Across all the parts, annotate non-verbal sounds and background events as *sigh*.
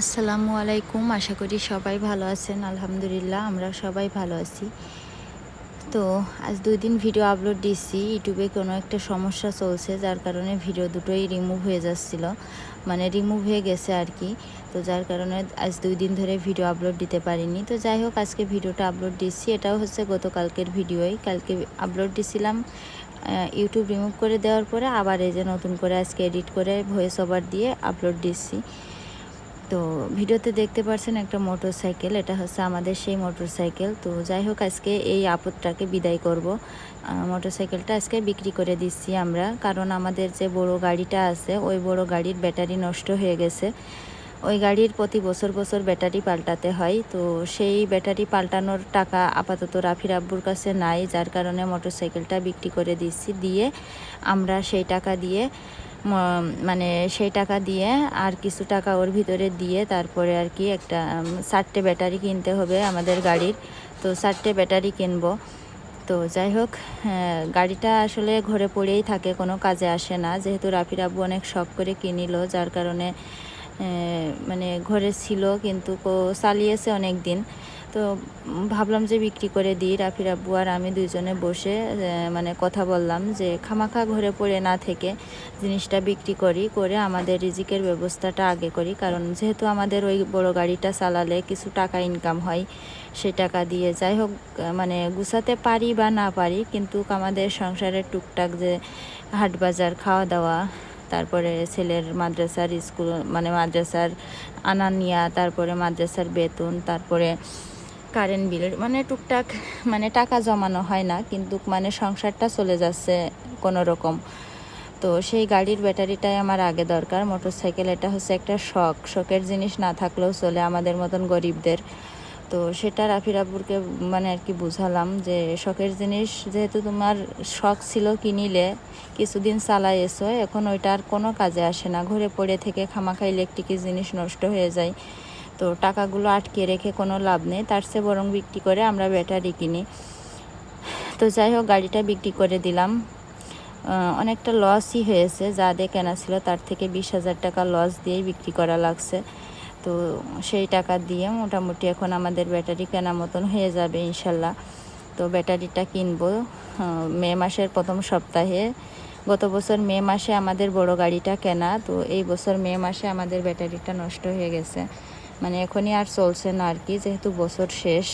আসসালামু আলাইকুম, আশা করি সবাই ভালো আছেন। আলহামদুলিল্লাহ, আমরা সবাই ভালো আছি। তো আজ দুই দিন ভিডিও আপলোড দিচ্ছি ইউটিউবে কোনো একটা সমস্যা চলছে, যার কারণে ভিডিও দুটোই রিমুভ হয়ে যাচ্ছিল। মানে রিমুভ হয়ে গেছে আর কি। তো যার কারণে আজ দুই দিন ধরে ভিডিও আপলোড দিতে পারিনি। তো যাই হোক, আজকে ভিডিওটা আপলোড দিচ্ছি এটাও হচ্ছে গতকালকের ভিডিওই। কালকে আপলোড দিছিলাম ইউটিউব রিমুভ করে দেওয়ার পরে আবার এই যে নতুন করে আজকে এডিট করে ভয়েস ওভার দিয়ে আপলোড দিচ্ছি তো ভিডিওতে দেখতে পাচ্ছেন একটা মোটর সাইকেল এটা হচ্ছে আমাদের সেই মোটর সাইকেল তো যাই হোক, আজকে এই আপদটাকে বিদায় করব। মোটর সাইকেলটা আজকে বিক্রি করে দিচ্ছি আমরা, কারণ আমাদের যে বড় গাড়িটা আছে, ওই বড় গাড়ির ব্যাটারি নষ্ট হয়ে গেছে। ওই গাড়ির প্রতি বছর বছর ব্যাটারি পাল্টাতে হয়, তো সেই ব্যাটারি পাল্টানোর টাকা আপাতত রাফির আব্বুর কাছে নাই, যার কারণে মোটর সাইকেলটা বিক্রি করে দিচ্ছি। দিয়ে আমরা সেই টাকা দিয়ে মানে সেই টাকা দিয়ে আর কিছু টাকা ওর ভিতরে দিয়ে তারপরে আর কি একটা চারটে ব্যাটারি কিনতে হবে আমাদের গাড়ির। তো চারটে ব্যাটারি কিনবো। তো যাই হোক গাড়িটা আসলে ঘরে পড়েই থাকে, কোনো কাজে আসে না। যেহেতু রাফির আব্বু অনেক শখ করে কিনিল, যার কারণে মানে ঘরে ছিল, কিন্তু চালিয়েছে অনেক দিন তো ভাবলাম যে বিক্রি করে দিই রাফির আব্বু আর আমি দুজনে বসে মানে কথা বললাম যে খামাখা ঘরে পড়ে না থেকে জিনিসটা বিক্রি করি, করে আমাদের রিজিকের ব্যবস্থাটা আগে করি। কারণ যেহেতু আমাদের ওই বড় গাড়িটা চালালে কিছু টাকা ইনকাম হয়, সে টাকা দিয়ে যাই হোক মানে গুছাতে পারি বা না পারি, কিন্তু আমাদের সংসারের টুকটাক যে হাট বাজার, খাওয়া দাওয়া, তারপরে ছেলের মাদ্রাসার স্কুল মানে মাদ্রাসার আনা নিয়া তারপরে মাদ্রাসার বেতন, তারপরে কারেন্ট বিল মানে টুকটাক মানে টাকা জমানো হয় না, কিন্তু মানে সংসারটা চলে যাচ্ছে কোনো রকম তো সেই গাড়ির ব্যাটারিটাই আমার আগে দরকার মোটর সাইকেল এটা হচ্ছে একটা শখ। শখের জিনিস না থাকলেও চলে আমাদের মতন গরিবদের। তো সেটা রাফির মানে আর কি বুঝালাম যে শখের জিনিস যেহেতু তোমার শখ ছিল কিনিলে, কিছুদিন চালাই এসো এখন ওইটা আর কোনো কাজে আসে না। ঘরে পড়ে থেকে খামাখা ইলেকট্রিকের জিনিস নষ্ট হয়ে যায়। তো টাকাগুলো আটকে রেখে কোনো লাভ নেই, তার চেয়ে বরং বিক্রি করে আমরা ব্যাটারি কিনি। তো যাই হোক, গাড়িটা বিক্রি করে দিলাম। অনেকটা লসই হয়েছে, যা দিয়ে কেনা ছিল তার থেকে বিশ হাজার টাকা লস দিয়েই বিক্রি করা লাগছে। তো সেই টাকা দিয়ে মোটামুটি এখন আমাদের ব্যাটারি কেনা মতন হয়ে যাবে ইনশাল্লাহ। তো ব্যাটারিটা কিনবো মে মাসের প্রথম সপ্তাহে। গত বছর মে মাসে আমাদের বড় গাড়িটা কেনা, তো এই বছর মে মাসে আমাদের ব্যাটারিটা নষ্ট হয়ে গেছে। মানে এখনই আর চলছে না আর কি, যেহেতু বছর শেষ।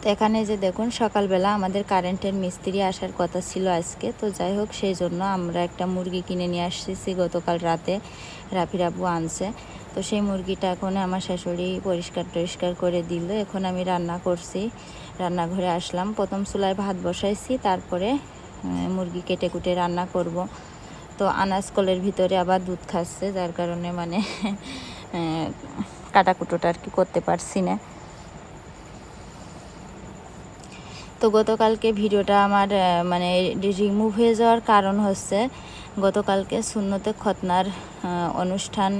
তো এখানে যে দেখুন, সকালবেলা আমাদের কারেন্টের মিস্ত্রি আসার কথা ছিল আজকে। তো যাই হোক, সেই জন্য আমরা একটা মুরগি কিনে নিয়ে আসছি গতকাল রাতে, রাফির আবু আনছে। তো সেই মুরগিটা এখন আমার শাশুড়ি পরিষ্কার টরিষ্কার করে দিল। এখন আমি রান্না করছি। রান্নাঘরে আসলাম। প্রথম চুলায় ভাত বসাইছি, তারপরে মুরগি কেটে কুটে রান্না করব। তো আনাজ কলের ভিতরে আবার দুধ খাচ্ছে, যার কারণে মানে *laughs* কাটাকুটোটা আর কি করতে পারছি না। তো গতকালকে ভিডিওটা আমার মানে রিমুভ হয়ে যাওয়ার কারণ হচ্ছে, গতকালকে শূন্যতে খতনার অনুষ্ঠান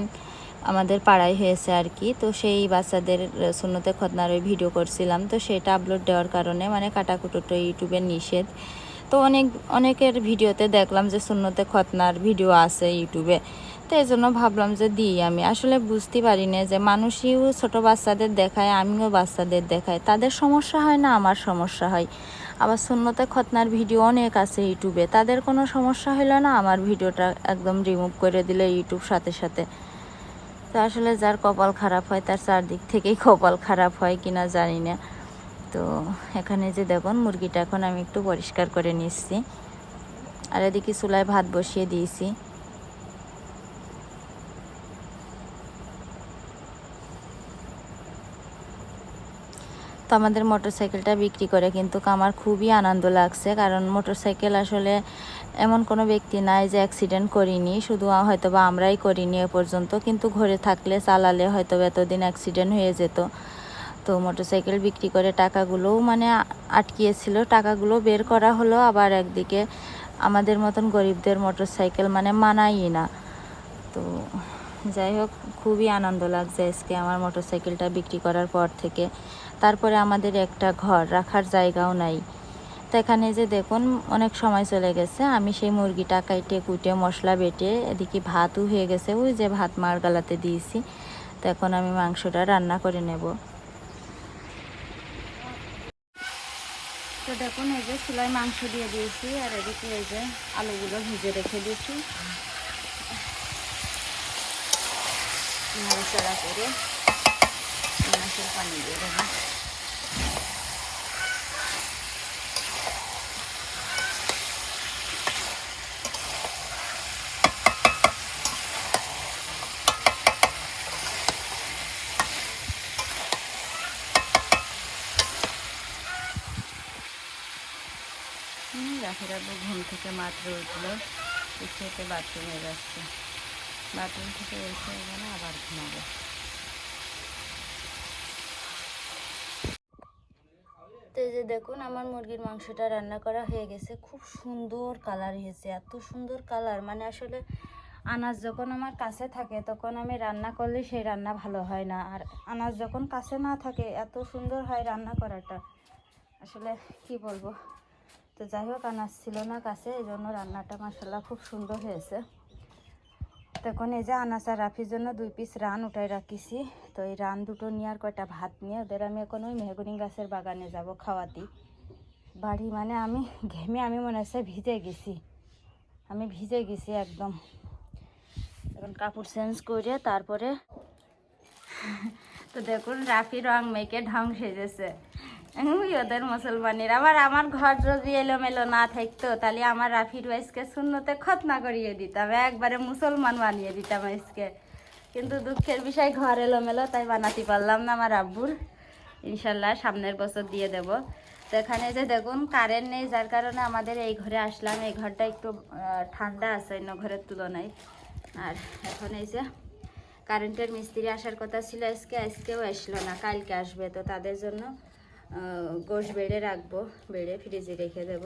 আমাদের পাড়ায় হয়েছে আর কি। তো সেই বাচ্চাদের শূন্যতে খতনার ওই ভিডিও করছিলাম। তো সেটা আপলোড দেওয়ার কারণে মানে কাটাকুটোটা ইউটিউবের নিষেধ। তো অনেক, অনেকের ভিডিওতে দেখলাম যে শূন্যতে খতনার ভিডিও আছে ইউটিউবে। তো এই জন্য ভাবলাম যে দিই আমি। আসলে বুঝতে পারি না যে মানুষইও ছোট বাচ্চাদের দেখায়, আমিও বাচ্চাদের দেখাই। তাদের সমস্যা হয় না, আমার সমস্যা হয়। আবার শূন্যতে খতনার ভিডিও অনেক আছে ইউটিউবে। তাদের কোনো সমস্যা হলো না, আমার ভিডিওটা একদম রিমুভ করে দিলে ইউটিউব সাথে সাথে। তো আসলে যার কপাল খারাপ হয়, তার চারদিক থেকেই কপাল খারাপ হয় কিনা জানি না। তো এখানে যে দেখুন, মুরগিটা এখন আমি একটু পরিষ্কার করে নিচ্ছি। আর এদিকে চুলায় ভাত বসিয়ে দিয়েছি। তো আমাদের মোটরসাইকেলটা বিক্রি করে কিন্তু আমার খুবই আনন্দ লাগছে, কারণ মোটরসাইকেল আসলে এমন কোনো ব্যক্তি নাই যে অ্যাক্সিডেন্ট করিনি, শুধু হয়তো বা আমরাই করিনি এ পর্যন্ত, কিন্তু ঘরে থাকলে চালালে হয়তো এতদিন অ্যাক্সিডেন্ট হয়ে যেত। তো মোটরসাইকেল বিক্রি করে টাকাগুলোও মানে আটকিয়েছিল। টাকাগুলো বের করা হলো, আবার একদিকে আমাদের মতন গরিবদের মোটরসাইকেল মানে মানাই না। তো যাই হোক, খুবই আনন্দ লাগছে আজকে আমার মোটরসাইকেলটা বিক্রি করার পর থেকে। তারপরে আমাদের একটা ঘর রাখার জায়গাও নাই। তো এখানে যে দেখুন, অনেক সময় চলে গেছে। আমি সেই মুরগিটা কাইটে কুটে মশলা বেটে এদিকে ভাতও হয়ে গেছে। ওই যে ভাত মার গালাতে দিয়েছি। তো এখন আমি মাংসটা রান্না করে নেব। তো দেখুন, এই যে চুলায় মাংস দিয়ে দিয়েছি, আর এদিকে এই যে আলুগুলো ভিজে রেখে দিয়েছি। নাড়াচাড়া করে মাংসের পানি দিয়ে দেবো। আব্বু ঘুম থেকে মাত্র উঠল। খেতে বাথরুমে যাচ্ছে। বাথরুম থেকে এসে এখানে আবার ঘুমাবো। তো এই যে দেখুন, আমার মুরগির মাংসটা রান্না করা হয়ে গেছে। খুব সুন্দর কালার হয়েছে, এত সুন্দর কালার মানে আসলে আনাজ যখন আমার কাছে থাকে, তখন আমি রান্না করলে সেই রান্না ভালো হয় না। আর আনাজ যখন কাছে না থাকে, এত সুন্দর হয় রান্না করাটা। আসলে কি বলব? তো যাই হোক আনাজ ছিল না কাছে, এই জন্য রান্নাটা মাসাল্লাহ খুব সুন্দর হয়েছে। তখন এই যে আনাজ আর রাফির জন্য দুই পিস রান উঠাই রাখিছি। তো এই রান দুটো নিয়ে আর কয়টা ভাত নিয়ে, ওদের আমি এখন ওই মেহগুনি গাছের বাগানে যাব খাওয়াতি। বাড়ি মানে আমি ঘেমে, আমি মনে হচ্ছে ভিজে গেছি। আমি ভিজে গেছি একদম। এখন কাপড় চেঞ্জ করে তারপরে তো দেখুন, রাফি রং মেকে ঢং সেজেছে। ওদের মুসলমানের। আবার আমার ঘর যদি এলোমেলো না থাকতো, তাহলে আমার রাফির ওয়াইসকে শূন্যতে খতনা করিয়ে দিতাম, একবারে মুসলমান বানিয়ে দিতাম ওয়াইসকে কিন্তু দুঃখের বিষয়, ঘর এলোমেলো, তাই বানাতে পারলাম না আমার আব্বুর। ইনশাল্লাহ সামনের বছর দিয়ে দেব। তো এখানে যে দেখুন কারেন্ট নেই, যার কারণে আমাদের এই ঘরে আসলাম। এই ঘরটা একটু ঠান্ডা আছে, অন্য ঘরের তুলনায়। আর এখন এই যে কারেন্টের মিস্ত্রি আসার কথা ছিল আজকে, আজকেও আসলো না, কালকে আসবে। তো তাদের জন্য গোশ বেড়ে রাখব, বেড়ে ফ্রিজে রেখে দেব।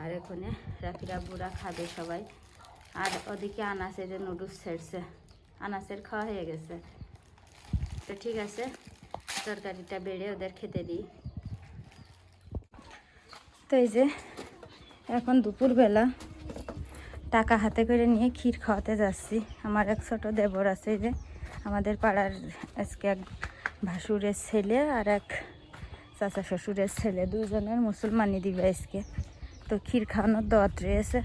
আর এখানে রাফিরা বুড়া খাবে সবাই। আর ওদিকে আনাসে যে নুডলস ছেড়ছে। আনাসের খাওয়া হয়ে গেছে। তো ঠিক আছে, তরকারিটা বেড়ে ওদের খেতে দিই। তো এই যে, এখন দুপুরবেলা টাকা হাতে করে নিয়ে ক্ষীর খাওয়াতে যাচ্ছি। আমার এক ছোট দেবর আছে যে, আমাদের পাড়ার আজকে এক ভাসুরের ছেলে আর এক চাচা শ্বশুরের ছেলে দুজনের মুসলমানি দিবে আজকে। তো ক্ষীর খাওয়ানোর দত রয়েছে।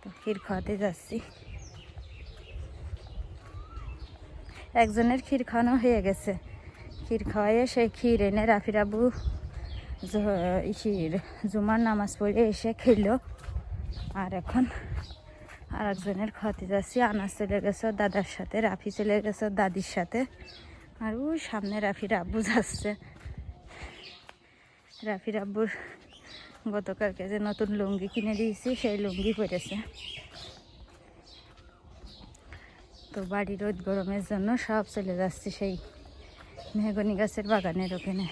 তো ক্ষীর খাওয়াতে যাচ্ছি। একজনের ক্ষীর খাওয়ানো হয়ে গেছে। ক্ষীর খাওয়াইয়ে সেই ক্ষীর এনে রাফির আবু ইসির জুমার নামাজ পড়ে এসে খেলো। আর এখন আর একজনের খাওয়াতে যাচ্ছি। আনাজ চলে গেছে দাদার সাথে, রাফি চলে গেছে দাদির সাথে। আর ওই সামনে রাফির আব্বু যাচ্ছে। রাফির আব্বুর গতকালকে যে নতুন লুঙ্গি কিনে দিয়েছি সেই লুঙ্গি পরেছে। তো বাড়ির রোদ গরমের জন্য সব চলে যাচ্ছে সেই মেহগনি গাছের বাগানের ওখানে।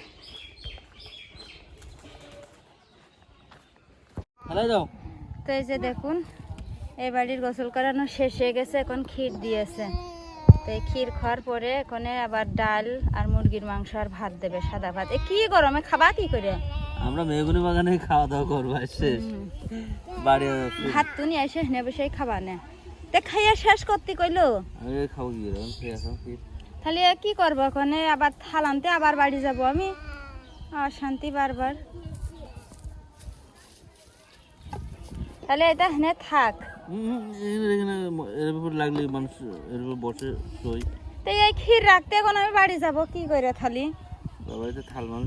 তো এই যে দেখুন এই বাড়ির গোসল করানো শেষ হয়ে গেছে এখন ক্ষীর দিয়েছে। তো ক্ষীর খাওয়ার পরে এখানে আবার ডাল আর মুরগির মাংস আর ভাত দেবে সাদা ভাত। এ কি গরমে খাবা কি করে? আমরা মেগুনি বাগানে খাওয়া দাওয়া করব শেষ বাড়ি ভাত তো নিয়ে এসে নেবে সেই খাবা না। তে খাইয়া শেষ করতে কইলো? আমি খাব কি খেয়ে তাহলে কি করব ওখানে আবার থাল আনতে আবার বাড়ি যাব আমি। আর শান্তি বারবার। তাহলে এটা হেনে থাক। এখানে এর উপর লাগলে মানুষ এর উপর বসে শোয়। তো এই ক্ষীর রাখতে এখন আমি বাড়ি যাব কি থালি?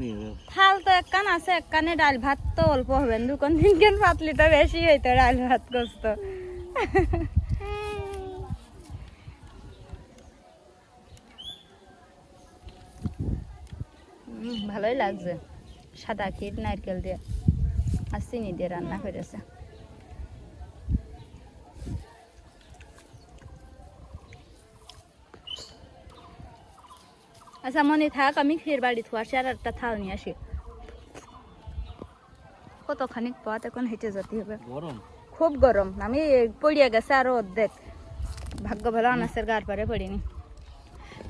নিয়ে থাল তো এক কান আছে এক কানে ডাল ভাত তো অল্প হবে দুকন তিন কান পাতলি তো বেশি হইতো ডাল ভাত কষ্ট। ভালোই লাগছে। সাদা ক্ষীর নারকেল দিয়ে আর চিনি দিয়ে রান্না করেছে। আচ্ছা মনে থাক আমি ফের বাড়ি থুয়া আসি আর একটা থাল নিয়ে আসি। কতখানি পথ এখন হেঁটে যেতে হবে। গরম? খুব গরম। আমি পড়িয়া গেছে আরও অর্ধেক। ভাগ্য ভালো আনাসের গার পারে পড়িনি।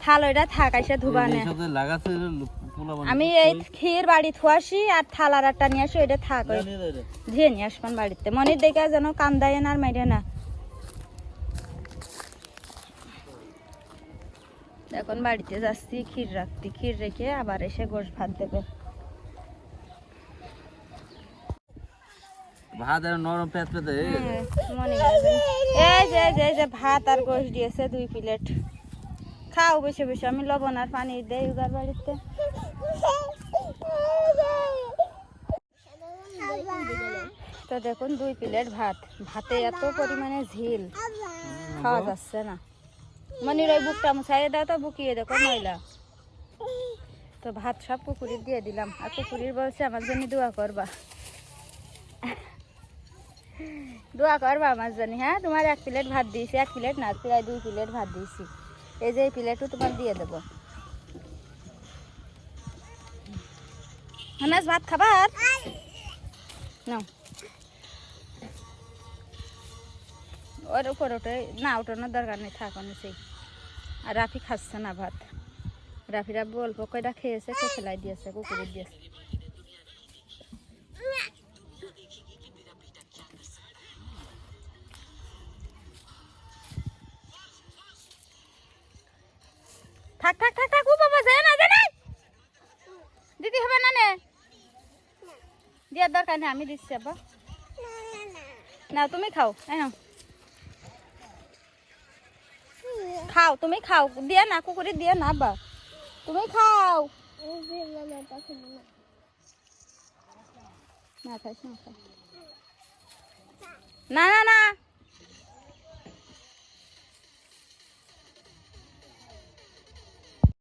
থাল ওইটা থাক পোলা মানুষ আমি এই ক্ষীর বাড়ি থুয়াসি আর থাল আর একটা নিয়ে আসি ওইটা থাক। ধুয়ে নিয়ে আসবেন বাড়িতে। মনির দেখে যেন কান্দায় না আর মাইরে না। এখন বাড়িতে যাচ্ছি ক্ষীর রাখতে। ক্ষীর রেখে আবার এসে গোশ ভাত দেবে। ভাত আর নরম হ্যাঁ, যে এই যে এই যে ভাত আর গোশ দিয়েছে দুই প্লেট। খাও বসে বসে আমি লবণ আর পানি দেই উগার বাড়িতে। তো দেখুন দুই প্লেট ভাত। ভাতে এত পরিমাণে ঝিল। খাওয়া যাচ্ছে না। মনির, ওই বুকটা মুছাই দাও তো, বুকিয়ে দেখো ময়লা। তো ভাত সব পুকুরির দিয়ে দিলাম। আর পুকুরির বলছে, আমার জন্য দোয়া করবা। দোয়া করবা আমার জন্য হ্যাঁ? তোমার এক প্লেট ভাত দিয়েছি, এক প্লেট না, প্রায় দুই প্লেট ভাত দিয়েছি। এই যে এই প্লেটও তোমার দিয়ে দেবো। হানাস ভাত খাবার? নাও। ওর উপর ওঠে। না ওঠানোর দরকার নেই থাক সেই। আর রাফি খাচ্ছে না ভাত। রাফিরা অল্প কয়টা খেয়েছে? খেয়ে ফেলাই দিয়েছে? কুকুরের দিয়েছে। থাক থাক থাক থাক ও বাবা যায় না যায় না। দিদি হবে না নে? দেওয়ার দরকার নেই আমি দিচ্ছি আব্বা। না তুমি খাও এই খাও তুমি খাও। দিয়ে না কুকুরে দিয়ে না বা। তুমি খাও। না না না।